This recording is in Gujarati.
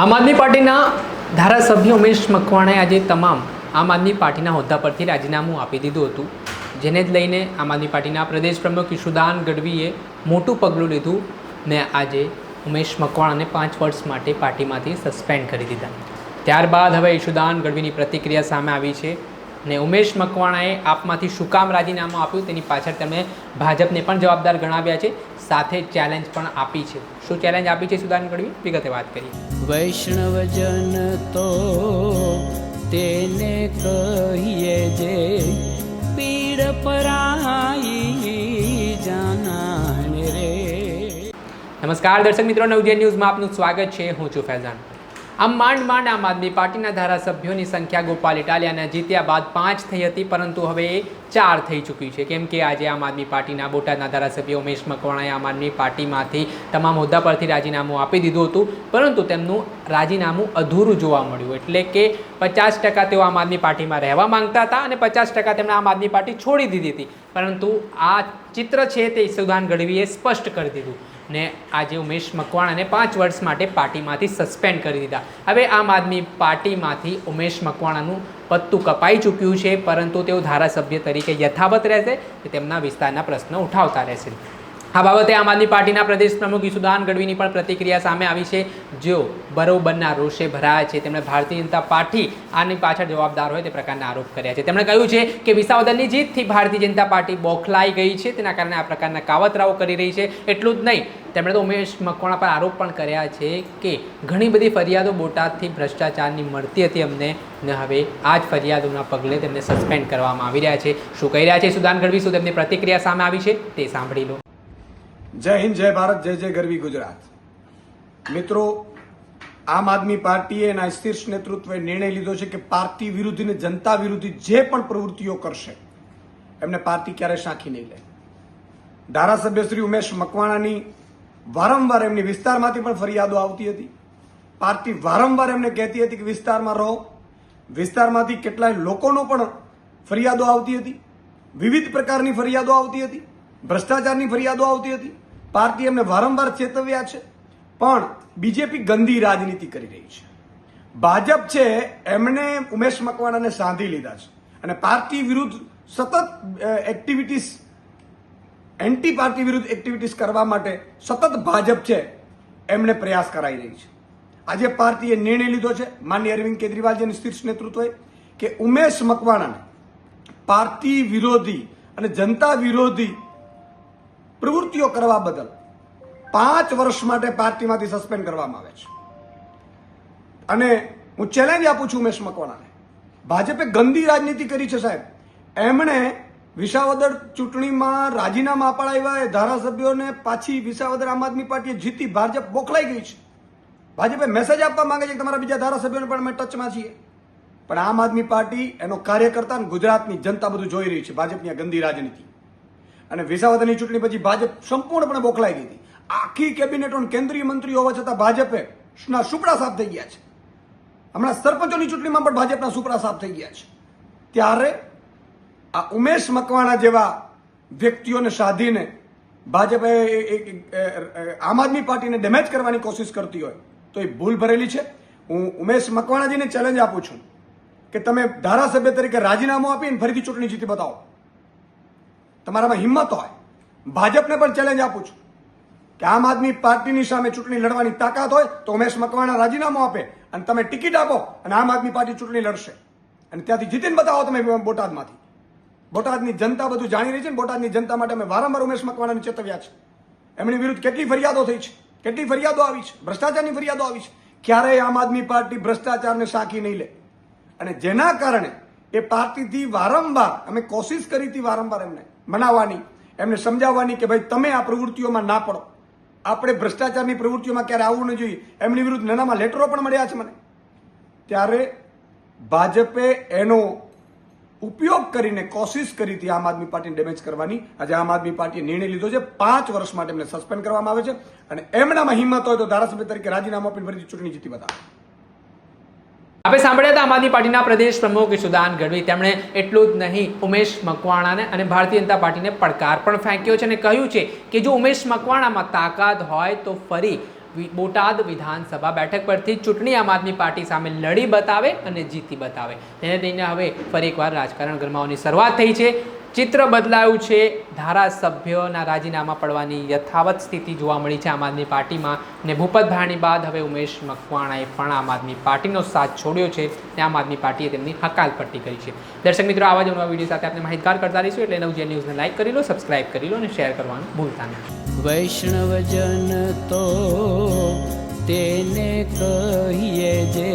આમ આદમી પાર્ટીના ધારાસભ્ય ઉમેશ મકવાણાએ આજે તમામ આમ આદમી પાર્ટીના હોદ્દા પરથી રાજીનામું આપી દીધું હતું. જેને જ લઈને આમ આદમી પાર્ટીના પ્રદેશ પ્રમુખ ઈશુદાન ગઢવીએ મોટું પગલું લીધું ને આજે ઉમેશ મકવાણાને પાંચ વર્ષ માટે પાર્ટીમાંથી સસ્પેન્ડ કરી દીધા. ત્યારબાદ હવે ઈશુદાન ગઢવીની પ્રતિક્રિયા સામે આવી છે. ને ઉમેશ મકવાણાએ આપમાંથી શું કામ રાજીનામું આપ્યું તેની પાછળ તેમણે ભાજપને પણ જવાબદાર ગણાવ્યા છે સાથે ચેલેન્જ પણ આપી છે. શું ચેલેન્જ આપી છે સુદાન ગઢવી વિગતે વાત કરી વૈષ્ણવજન તો તેને કહીએ જે પીડ પરાઈ જાનાને રે. નમસ્કાર દર્શક મિત્રો નવજે ન્યૂઝમાં આપનું સ્વાગત છે. હું છું ફૈઝાન. આમ માંડ માંડ આમ આદમી પાર્ટીના ધારાસભ્યોની સંખ્યા ગોપાલ ઇટાલિયાના જીત્યા બાદ પાંચ થઈ હતી, પરંતુ હવે ચાર થઈ ચૂકી છે. કેમ કે આજે આમ આદમી પાર્ટીના બોટાદના ધારાસભ્ય ઉમેશ મકવાણાએ આમ આદમી પાર્ટીમાંથી તમામ હોદ્દા પરથી રાજીનામું આપી દીધું હતું, પરંતુ તેમનું રાજીનામું અધૂરું જોવા મળ્યું. એટલે કે પચાસ ટકા તેઓ આમ આદમી પાર્ટીમાં રહેવા માંગતા હતા અને પચાસ ટકા તેમણે આમ આદમી પાર્ટી છોડી દીધી હતી. પરંતુ આ ચિત્ર છે તે સુદાન ગઢવીએ સ્પષ્ટ કરી દીધું. ને આજે ઉમેશ મકવાણાને પાંચ વર્ષ માટે પાર્ટીમાંથી સસ્પેન્ડ કરી દીધા. હવે આમ આદમી પાર્ટીમાંથી ઉમેશ મકવાણાનું પત્તું કપાઈ ચૂક્યું છે, પરંતુ તેઓ ધારાસભ્ય તરીકે યથાવત રહેશે તેમના વિસ્તારના પ્રશ્નો ઉઠાવતા રહેશે. આ બાબતે આમ આદમી પાર્ટીના પ્રદેશ પ્રમુખ ઈસુદાન ગઢવીની પણ પ્રતિક્રિયા સામે આવી છે. જેઓ બરોબરના રોષે ભરાયા છે, તેમણે ભારતીય જનતા પાર્ટી આની પાછળ જવાબદાર હોય તે પ્રકારના આરોપ કર્યા છે. તેમણે કહ્યું છે કે વિસાવદરની જીતથી ભારતીય જનતા પાર્ટી બોખલાઈ ગઈ છે, તેના કારણે આ પ્રકારના કાવતરાઓ કરી રહી છે. એટલું જ નહીં, તેમણે તો ઉમેશ મકવાણા પર આરોપ પણ કર્યા છે કે ઘણી બધી ફરિયાદો બોટાદથી ભ્રષ્ટાચારની મળતી હતી અમને, ને હવે આ જ ફરિયાદોના પગલે તેમને સસ્પેન્ડ કરવામાં આવી રહ્યા છે. શું કહી રહ્યા છે સુદાન ગઢવી? શું તેમની પ્રતિક્રિયા સામે આવી છે? તે સાંભળી લો. જય હિન્દ, જય ભારત, જય જય ગરવી ગુજરાત. મિત્રો, આમ આદમી પાર્ટીએ એના શીર્ષ નેતૃત્વે નિર્ણય લીધો છે કે પાર્ટી વિરુદ્ધ અને જનતા વિરુદ્ધ જે પણ પ્રવૃત્તિઓ કરશે, એમને પાર્ટી ક્યારેય સાંખી નહીં લે. ધારાસભ્ય શ્રી ઉમેશ મકવાણાની વારંવાર એમની વિસ્તારમાંથી પણ ફરિયાદો આવતી હતી. પાર્ટી વારંવાર એમને કહેતી હતી કે વિસ્તારમાં રહો. વિસ્તારમાંથી કેટલાય લોકોનો પણ ફરિયાદો આવતી હતી. વિવિધ પ્રકારની ફરિયાદો આવતી હતી. ભ્રષ્ટાચારની ફરિયાદો આવતી હતી. પાર્ટી એમને વારંવાર ચેતવ્યા છે. પણ બીજેપી ગંદી રાજનીતિ કરી રહી છે. ભાજપ છે, એમણે ઉમેશ મકવાણાને સાંધી લીધા છે. અને પાર્ટી વિરુદ્ધ સતત એક્ટિવિટીસ એન્ટી પાર્ટી વિરુદ્ધ એક્ટિવિટીઝ કરવા માટે સતત ભાજપ છે, એમણે પ્રયાસ કરાઈ રહી છે. આજે પાર્ટીએ નિર્ણય લીધો છે, માન્ય અરવિંદ કેજરીવાલજીની શીર્ષ નેતૃત્વએ કે ઉમેશ મકવાણાને પાર્ટી વિરોધી અને જનતા વિરોધી પ્રવૃત્તિઓ કરવા બદલ પાંચ વર્ષ માટે પાર્ટીમાંથી સસ્પેન્ડ કરવામાં આવે છે. અને હું ચેલેન્જ આપું છું ઉમેશ મકવાણાને. ભાજપે ગંદી રાજનીતિ કરી છે સાહેબ. એમણે વિસાવદર ચૂંટણીમાં રાજીનામા અપાડાવ્યા એ ધારાસભ્યોને પાછી વિસાવદર આમ આદમી પાર્ટીએ જીતી ભાજપ બોખલાઈ ગઈ છે. ભાજપે મેસેજ આપવા માંગે છે કે તમારા બીજા ધારાસભ્યોને પણ અમે ટચમાં છીએ. પણ આમ આદમી પાર્ટી એનો કાર્યકર્તા ગુજરાતની જનતા બધું જોઈ રહી છે. ભાજપની આ ગંદી રાજનીતિ. અને વિસાવદરની ચૂંટણી પછી ભાજપ સંપૂર્ણપણે બોખલાઈ ગઈ હતી. આખી કેબિનેટો કેન્દ્રીય મંત્રી હોવા છતાં ભાજપે સુપડા સાફ થઈ ગયા છે. હમણાં સરપંચોની ચૂંટણીમાં પણ ભાજપના સુપડા સાફ થઈ ગયા છે. ત્યારે આ ઉમેશ મકવાણા જેવા વ્યક્તિઓને સાધીને ભાજપે આમ આદમી પાર્ટીને ડેમેજ કરવાની કોશિશ કરતી હોય, તો એ ભૂલ ભરેલી છે. હું ઉમેશ મકવાણાજીને ચેલેન્જ આપું છું કે તમે ધારાસભ્ય તરીકે રાજીનામું આપીને ફરીથી ચૂંટણી જીતી બતાવો. તમારામાં હિંમત હોય, ભાજપને પણ ચેલેન્જ આપું છું. કે આમ આદમી પાર્ટીની સામે ચૂંટણી લડવાની તાકાત હોય, તો ઉમેશ મકવાણા રાજીનામું આપે અને તમે ટિકિટ આપો અને આમ આદમી પાર્ટી ચૂંટણી લડશે. અને ત્યાંથી જીતીને બતાવો તમે બોટાદમાંથી. બોટાદની જનતા બધું જાણી રહી છે ને બોટાદની જનતા માટે અમે વારંવાર ઉમેશ મકવાણાને ચેતવ્યા છે એમની વિરુદ્ધ કેટલી ફરિયાદો થઈ છે? કેટલી ફરિયાદો આવી છે? ભ્રષ્ટાચારની ફરિયાદો આવી છે. ક્યારેય આમ આદમી પાર્ટી ભ્રષ્ટાચારને સાકી નહીં લે. અને જેના કારણે એ પાર્ટીથી વારંવાર, અમે કોશિશ કરી હતી વારંવાર એમને મનાવવાની, એમને સમજાવવાની કે ભાઈ તમે આ પ્રવૃત્તિઓમાં ના પડો. આપણે ભ્રષ્ટાચારની પ્રવૃત્તિઓમાં ક્યારે આવવું ન જોઈએ. એમની વિરુદ્ધ નાનામાં લેટરો પણ મળ્યા છે મને. ત્યારે ભાજપે એનો ઉપયોગ કરીને કોશિશ કરી હતી આમ આદમી પાર્ટીને ડેમેજ કરવાની. આજે આમ આદમી પાર્ટીએ નિર્ણય લીધો છે. પાંચ વર્ષ માટે એમને સસ્પેન્ડ કરવામાં આવે છે. અને એમનામાં હિંમત હોય તો ધારાસભ્ય તરીકે રાજીનામું આપીને ફરીથી ચૂંટણી જીતી બતાવે. આપણે સાંભળ્યા હતા આમ આદમી પાર્ટીના પ્રદેશ પ્રમુખ સુદાન ગઢવી. તેમણે એટલું જ નહીં, ઉમેશ મકવાણાને અને ભારતીય જનતા પાર્ટીને પડકાર પણ ફેંક્યો છે અને કહ્યું છે કે જો ઉમેશ મકવાણામાં તાકાત હોય તો ફરી બોટાદ વિધાનસભા બેઠક પરથી ચૂંટણી આમ આદમી પાર્ટી સામે લડી બતાવે અને જીતી બતાવે. તેને લઈને હવે ફરી એકવાર રાજકારણ ગરમાવાની શરૂઆત થઈ છે. ચિત્ર બદલાયું છે. ધારાસભ્યોના રાજીનામા પડવાની યથાવત સ્થિતિ જોવા મળી છે આમ આદમી પાર્ટીમાં. ને ભૂપત બાદ હવે ઉમેશ મકવાણાએ પણ આમ આદમી પાર્ટીનો સાથ છોડ્યો છે ને આમ આદમી પાર્ટીએ તેમની હકાલપટ્ટી કરી છે. દર્શક મિત્રો, આવા જ નવા વીડિયો સાથે આપણે માહિતગાર કરતા રહીશું એટલે નવજીવન ન્યૂઝને લાઈક કરી લો, સબસ્ક્રાઇબ કરી લો અને શેર કરવાનું ભૂલતા નહીં વૈષ્ણવજન તો તેને કહીએ જે